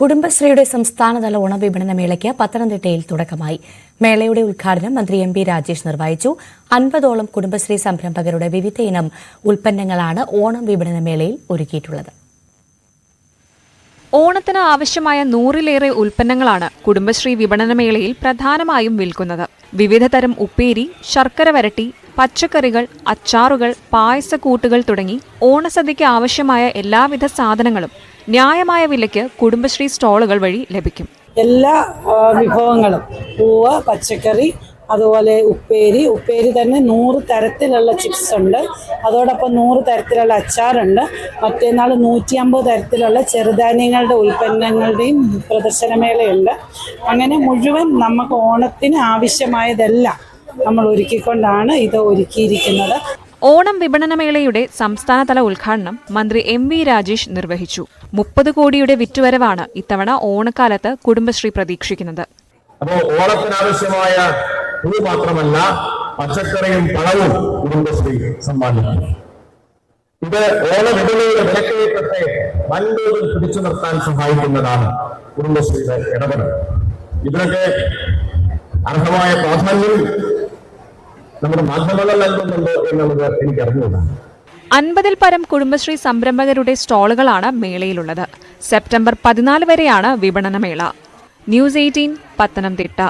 കുടുംബശ്രീയുടെ സംസ്ഥാനതല ഓണവിപണന മേളയ്ക്ക് പത്തനംതിട്ടയിൽ തുടക്കമായി. മേളയുടെ ഉദ്ഘാടനം മന്ത്രി എം പി രാജേഷ് നിർവഹിച്ചു. അൻപതോളം കുടുംബശ്രീ സംരംഭകരുടെ വിവിധ ഇനം ഉൽപ്പന്നങ്ങളാണ് ഓണം വിപണന മേളയിൽ ഒരുക്കിയിട്ടുള്ളത്. ഓണത്തിന് ആവശ്യമായ നൂറിലേറെ ഉൽപ്പന്നങ്ങളാണ് കുടുംബശ്രീ വിപണനമേളയിൽ പ്രധാനമായും വിൽക്കുന്നത്. വിവിധ തരം ഉപ്പേരി ശർക്കര വരട്ടി പച്ചക്കറികൾ അച്ചാറുകൾ പായസക്കൂട്ടുകൾ തുടങ്ങി ഓണസദ്യയ്ക്ക് ആവശ്യമായ എല്ലാവിധ സാധനങ്ങളും ന്യായമായ വിലയ്ക്ക് കുടുംബശ്രീ സ്റ്റോളുകൾ വഴി ലഭിക്കും. എല്ലാ വിഭവങ്ങളും പൂവ് പച്ചക്കറി അതുപോലെ ഉപ്പേരി. ഉപ്പേരി തന്നെ നൂറ് തരത്തിലുള്ള ചിപ്സ് ഉണ്ട്. അതോടൊപ്പം നൂറ് തരത്തിലുള്ള അച്ചാറുണ്ട്. മറ്റേനാൾ നൂറ്റി അമ്പത് തരത്തിലുള്ള ചെറുധാന്യങ്ങളുടെ ഉൽപ്പന്നങ്ങളുടെയും പ്രദർശനമേളയുണ്ട്. അങ്ങനെ മുഴുവൻ നമുക്ക് ഓണത്തിന് ആവശ്യമായതെല്ലാം നമ്മൾ ഒരുക്കിക്കൊണ്ടാണ് ഇത് ഒരുക്കിയിരിക്കുന്നത്. ഓണം വിപണനമേളയുടെ സംസ്ഥാനതല ഉദ്ഘാടനം മന്ത്രി എം വി രാജേഷ് നിർവഹിച്ചു. മുപ്പത് കോടിയുടെ വിറ്റുവരവാണ് ഇത്തവണ ഓണക്കാലത്ത് കുടുംബശ്രീ പ്രതീക്ഷിക്കുന്നത്. അപ്പോൾ ഓണത്തിനാവശ്യമായ പൂ മാത്രമല്ല പച്ചക്കറിയും പഴവും കുടുംബശ്രീ സമ്മാനിക്കും ഇത് ഓണവിപണിയുടെ വിലക്കയറ്റത്തെ വൻതോതിൽ പിടിച്ചു നിർത്താൻ സഹായിക്കുന്നതാണ് കുടുംബശ്രീയുടെ ഇടപെടൽ. ഇതിനൊക്കെ അർഹമായ പ്രാധാന്യം നമ്മുടെ മാധ്യമങ്ങൾ നൽകുന്നുണ്ട് എന്നുള്ളത് എനിക്ക് അറിഞ്ഞതാണ് അൻപതിൽ പരം കുടുംബശ്രീ സംരംഭകരുടെ സ്റ്റാളുകളാണ് മേളയിലുള്ളത്. സെപ്റ്റംബർ പതിനാല് വരെയാണ് വിപണനമേള. News eighteen Pathanamthitta.